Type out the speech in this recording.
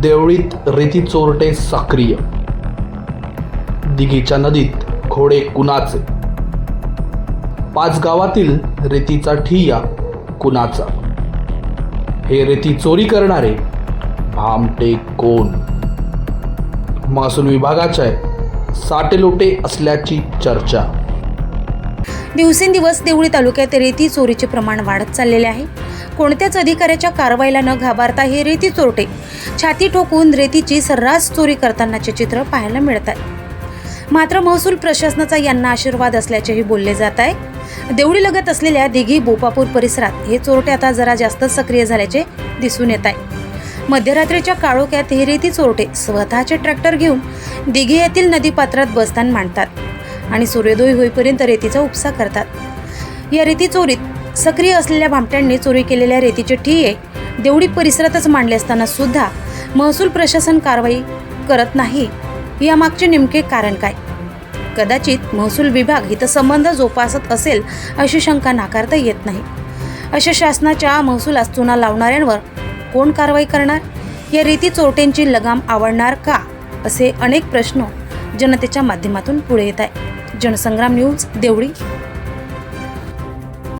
देवळीत रेती चोरटे सक्रिय. दिघीच्या नदीत घोडे कुणाचे? पाच गावातील रेतीचा ठिय्या कुणाचा? हे रेती चोरी करणारे भामटे कोण? महसूल विभागाच्या साटेलोटे असल्याची चर्चा. दिवसेंदिवस देवळी तालुक्यात रेती चोरीचे प्रमाण वाढत चाललेले आहे. कोणत्याच अधिकाऱ्याच्या कारवाईला न घाबरता हे रेती चोरटे छाती ठोकून रेतीची सर्रास चोरी करतानाचे चित्र पाहायला मिळत आहे. मात्र महसूल प्रशासनाचा यांना आशीर्वाद असल्याचेही बोलले जात आहे. देवळी लगत असलेल्या दिघी बोपापूर परिसरात हे चोरटे आता जरा जास्त सक्रिय झाल्याचे दिसून येत आहे. मध्यरात्रीच्या काळोख्यात हे रेती चोरटे स्वतःचे ट्रॅक्टर घेऊन दिघी येथील नदीपात्रात बसतान मांडतात आणि सूर्योदय होईपर्यंत रेतीचा उपसा करतात. या रेती चोरीत सक्रिय असलेल्या भामट्यांनी चोरी केलेल्या रेतीचे ठिये देवडी परिसरातच मांडले असताना सुद्धा महसूल प्रशासन कारवाई करत नाही यामागचे नेमके कारण काय? कदाचित महसूल विभाग इथं संबंध जोपासत असेल अशी शंका नाकारता येत नाही. अशा शासनाच्या महसुलास चुना लावणाऱ्यांवर कोण कारवाई करणार? या रेती चोरट्यांची लगाम आवडणार का? असे अनेक प्रश्न जनतेच्या माध्यमातून पुढे येत आहे जनसंग्राम न्यूज देवळी.